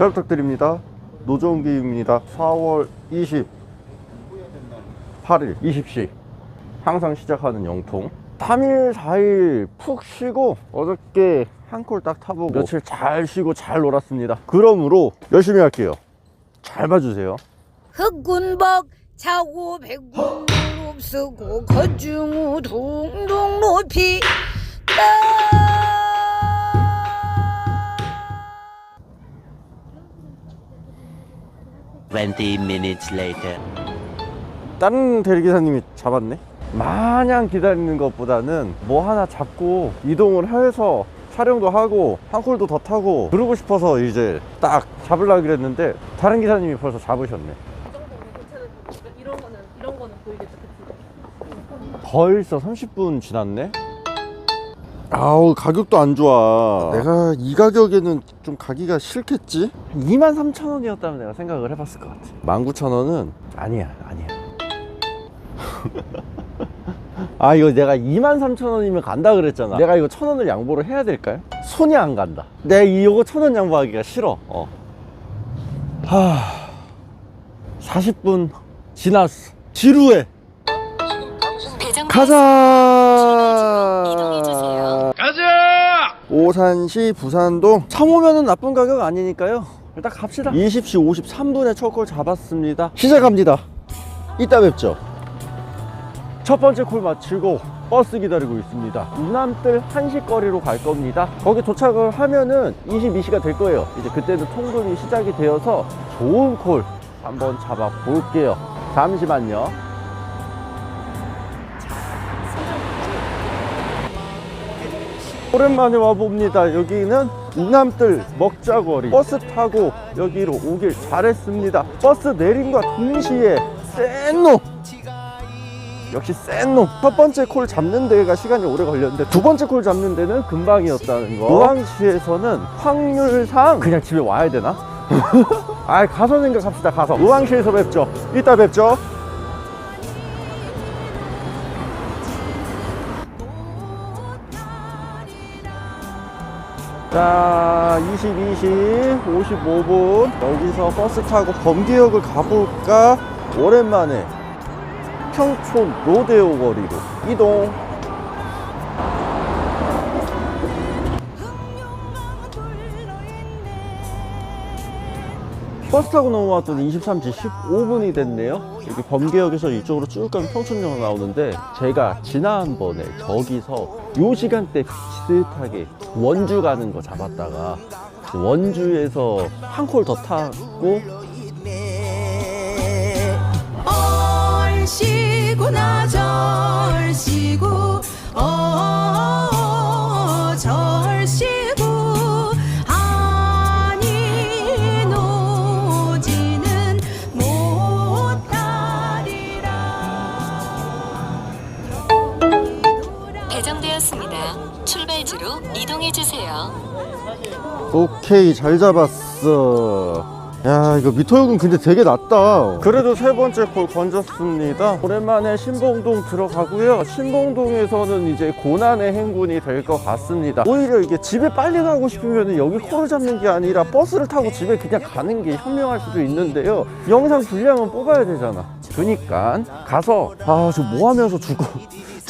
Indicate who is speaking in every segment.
Speaker 1: 잘 부탁드립니다. 노정기입니다. 4월 28일 20시 항상 시작하는 영통 3일 4일 푹 쉬고 어저께 한 콜 딱 타보고 며칠 잘 쉬고 잘 놀았습니다. 그러므로 열심히 할게요. 잘 봐주세요.
Speaker 2: 흑군박 차고 백군 롭쓰고 거중우 둥둥 높이
Speaker 3: Twenty minutes later.
Speaker 1: 다른 대리기사님이 잡았네? 마냥 기다리는 것보다는 뭐 하나 잡고 이동을 해서 촬영도 하고 한 콜도 더 타고 그러고 싶어서 이제 딱 잡으려고 그랬는데 다른 기사님이 벌써 잡으셨네
Speaker 4: 이런 거는 이런 거는 보이겠죠, 그치?
Speaker 1: 벌써 30분 지났네? 아우 가격도 안 좋아. 내가 이 가격에는 좀 가기가 싫겠지? 23,000원이었다면 내가 생각을 해봤을 것 같아. 19,000원은? 아니야 아니야. 아 이거 내가 23,000원이면 간다 그랬잖아. 내가 이거 1,000원을 양보를 해야 될까요? 손이 안 간다. 내가 이거 1,000원 양보하기가 싫어. 어. 하... 40분 지났어. 지루해 가자! 가자! 오산시 부산동. 참 오면은 나쁜 가격 아니니까요. 일단 갑시다. 20시 53분에 첫콜 잡았습니다. 시작합니다. 이따 뵙죠. 첫 번째 콜 마치고 버스 기다리고 있습니다. 우남뜰 한식거리로 갈 겁니다. 거기 도착을 하면은 22시가 될 거예요. 이제 그때는 통근이 시작이 되어서 좋은 콜 한번 잡아 볼게요. 잠시만요 오랜만에 와봅니다. 여기는 우남뜰 먹자거리 버스 타고 여기로 오길 잘했습니다. 버스 내림과 동시에 센 놈! 역시 센 놈! 첫 번째 콜 잡는 데가 시간이 오래 걸렸는데 두 번째 콜 잡는 데는 금방이었다는 거. 우왕시에서는 확률상 그냥 집에 와야 되나? 아 가서 생각합시다 가서 우왕시에서 뵙죠 이따 뵙죠 자, 22시 55분 여기서 버스 타고 범기역을 가볼까? 오랜만에 평촌 로데오 거리로 이동. 버스 타고 넘어왔더니 23시 15분이 됐네요. 여기 범계역에서 이쪽으로 쭉 가면 평촌역 나오는데 제가 지난번에 저기서 요 시간대 비슷하게 원주 가는 거 잡았다가 원주에서 한 콜 더 타고
Speaker 2: 얼씨구 나 절씨구 어절
Speaker 5: 출발지로 이동해 주세요.
Speaker 1: 오케이 잘 잡았어. 야 이거 미터역은 근데 되게 낮다. 그래도 세 번째 콜 건졌습니다. 오랜만에 신봉동 들어가고요. 신봉동에서는 이제 고난의 행군이 될 것 같습니다. 오히려 이게 집에 빨리 가고 싶으면 여기 콜을 잡는 게 아니라 버스를 타고 집에 그냥 가는 게 현명할 수도 있는데요. 영상 분량은 뽑아야 되잖아. 그니까 가서 아 저 뭐 하면서 죽고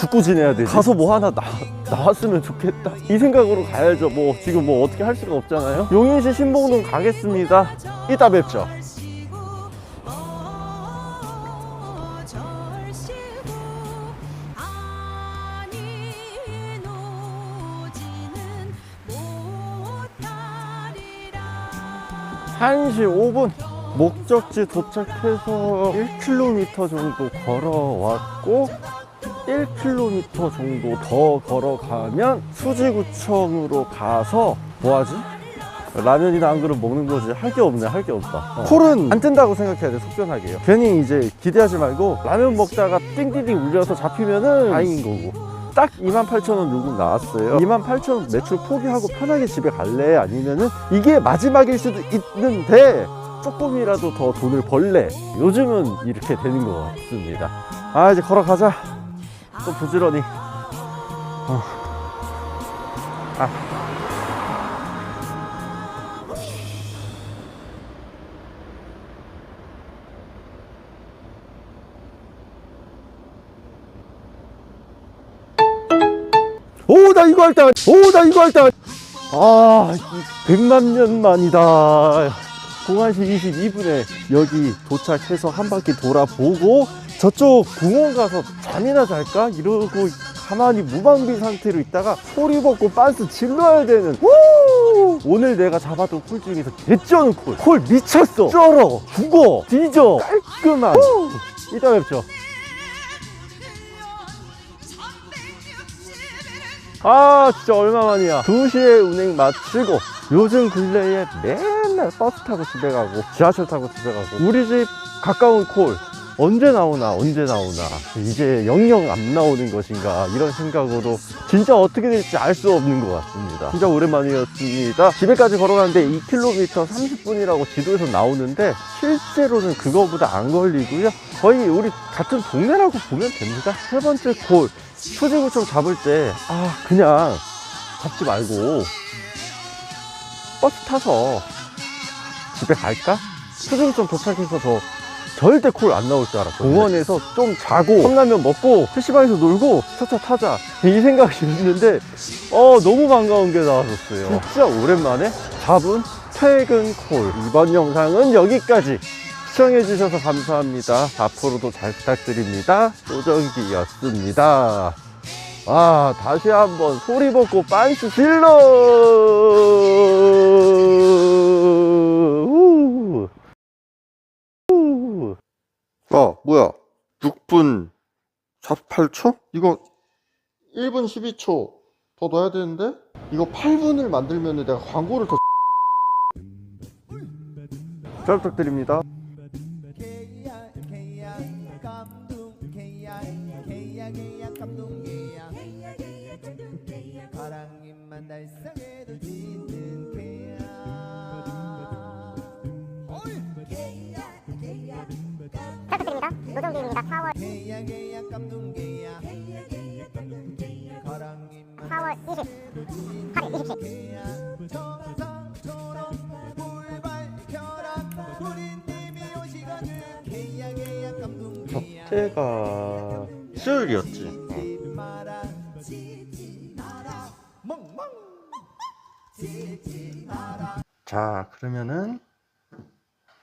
Speaker 1: 죽고 지내야 되지. 가서 뭐 하나 나, 나왔으면 좋겠다. 이 생각으로 가야죠. 뭐 지금 뭐 어떻게 할 수가 없잖아요. 용인시 신봉동 가겠습니다. 이따 뵙죠.
Speaker 2: 절씨구 아니 노지는 못하리라
Speaker 1: 1시 5분. 목적지 도착해서 1km 정도 걸어왔고 1km 정도 더 걸어가면 수지구청으로 가서 뭐하지? 라면이나 한 그릇 먹는 거지. 할 게 없네 할 게 없다. 콜은 안 뜬다고 생각해야 돼 속편하게요 괜히 이제 기대하지 말고 라면 먹다가 띵띵띵 울려서 잡히면은 다행인 거고. 딱 28,000원 요금 나왔어요. 28,000원 매출 포기하고 편하게 집에 갈래? 아니면은 이게 마지막일 수도 있는데 조금이라도 더 돈을 벌래? 요즘은 이렇게 되는 것 같습니다. 아 이제 걸어가자 또 부지런히 어. 아. 오나 이거 할때 오나 이거 할때 아 100만 년 만이다 01시 22분에 여기 도착해서 한 바퀴 돌아보고 저쪽 공원 가서 잠이나 잘까? 이러고 가만히 무방비 상태로 있다가 소리 벗고 빤스 질러야 되는 우! 오늘 내가 잡았던 콜 중에서 개쩌는 콜. 콜 미쳤어. 쩔어. 죽어. 뒤져. 깔끔한. 우! 이따 뵙죠. 아 진짜 얼마만이야 2시에 운행 마치고 요즘 근래에 맨날 버스 타고 집에 가고 지하철 타고 집에 가고 우리 집 가까운 콜 언제 나오나 언제 나오나 이제 영영 안 나오는 것인가 이런 생각으로 진짜 어떻게 될지 알 수 없는 것 같습니다. 진짜 오랜만이었습니다. 집에까지 걸어가는데 2km 30분이라고 지도에서 나오는데 실제로는 그거보다 안 걸리고요. 거의 우리 같은 동네라고 보면 됩니다. 세 번째 콜 초지구청 잡을 때, 아, 그냥 잡지 말고 버스 타서 집에 갈까? 초지구청 도착해서 저 절대 콜 안 나올 줄 알았거든요. 공원에서 좀 자고, 컵라면 먹고, PC방에서 놀고, 차차 타자. 이 생각이 드는데, 어, 너무 반가운 게 나왔었어요. 진짜 오랜만에 잡은 퇴근 콜. 이번 영상은 여기까지. 시청해주셔서 감사합니다. 앞으로도 잘 부탁드립니다. 소정기였습니다. 아, 다시 한번 소리 벗고 빤스 질러! 아, 뭐야. 6분 48초? 이거 1분 12초 더 넣어야 되는데? 이거 8분을 만들면 내가 광고를 더 잘 부탁드립니다.
Speaker 6: 4월
Speaker 3: 개야 개야 깜둥 개야. 바람만
Speaker 6: 4월 20 8일 27일
Speaker 3: 개야. 천상처럼 불 밝혀라 우린 님이 오시거든 개야 개야. 깜둥
Speaker 1: 수요일이었지.
Speaker 3: 짖지 마라 짖지 마라 멍멍. 짖지 마라
Speaker 1: 자, 그러면은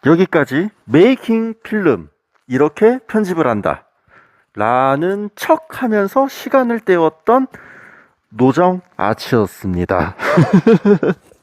Speaker 1: 여기까지 메이킹 필름 이렇게 편집을 한다. 라는 척 하면서 시간을 때웠던 노정 아치였습니다.